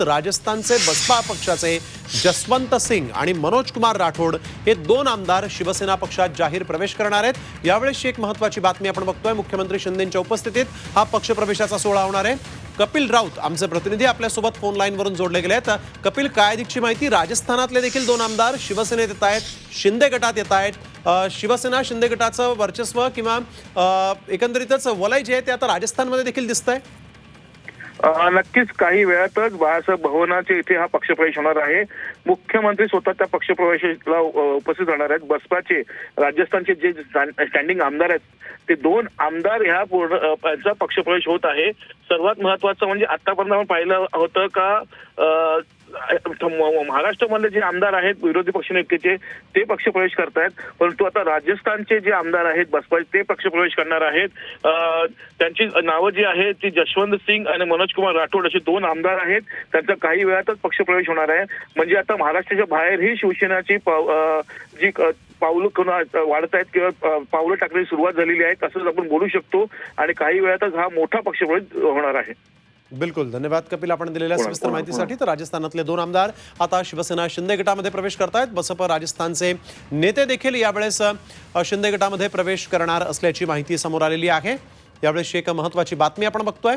राजस्थानचे बसपा पक्षाचे जसवंत सिंग आणि मनोज कुमार राठोड हे दोन आमदार शिवसेना पक्षात जाहीर प्रवेश करणार आहेत. यावेळेसची एक महत्वाची बातमी आपण बघतोय. मुख्यमंत्री शिंदेच्या उपस्थितीत हा पक्षप्रवेशाचा सोहळा होणार आहे. कपिल राऊत आमचे प्रतिनिधी आपल्यासोबत फोन लाईनवरून जोडले गेले आहेत. कपिल काय अधिकची माहिती? राजस्थानातले देखील दोन आमदार शिवसेनेत येत आहेत शिंदे गटात येत आहेत. शिवसेना शिंदे गटाचं वर्चस्व किंवा एकंदरीतच वलय जे आहे ते आता राजस्थानमध्ये देखील दिसतंय. आहे नक्कीच काही वेळातच बाळासाहेब भवनाचे इथे हा पक्षप्रवेश होणार आहे. मुख्यमंत्री स्वतः त्या पक्षप्रवेशाला उपस्थित राहणार आहेत. बसपाचे राजस्थानचे जे स्टँडिंग आमदार आहेत ते दोन आमदार ह्या पूर्ण पक्षप्रवेश होत आहे. सर्वात महत्वाचं म्हणजे आतापर्यंत आपण पाहिलं होतं का महाराष्ट्रामधले जे आमदार आहेत विरोधी पक्षनेतेचे ते पक्ष प्रवेश करतायत. परंतु आता राजस्थानचे जे आमदार आहेत बसपाचे ते पक्ष प्रवेश करणार आहेत. त्यांची नावं जी आहेत ती जशवंत सिंग आणि मनोज कुमार राठोड असे दोन आमदार आहेत. त्यांचा काही वेळातच पक्षप्रवेश होणार आहे. म्हणजे आता महाराष्ट्राच्या बाहेरही शिवसेनाची पाव- जी पावलं वाढत आहेत किंवा पावलं टाकण्याची सुरुवात झालेली आहे तसंच आपण बोलू शकतो. आणि काही वेळातच हा मोठा पक्षप्रवेश होणार आहे. बिलकुल धन्यवाद कपिल. आपण दिलेल्या सविस्तर माहितीसाठी तर राजस्थानातले दोन आमदार आता शिवसेना शिंदे गटामध्ये प्रवेश करतायत. बसप राजस्थानचे नेते देखील यावेळेस शिंदे गटामध्ये प्रवेश करणार असल्याची माहिती समोर आलेली आहे. यावेळेसची एक महत्वाची बातमी आपण बघतोय.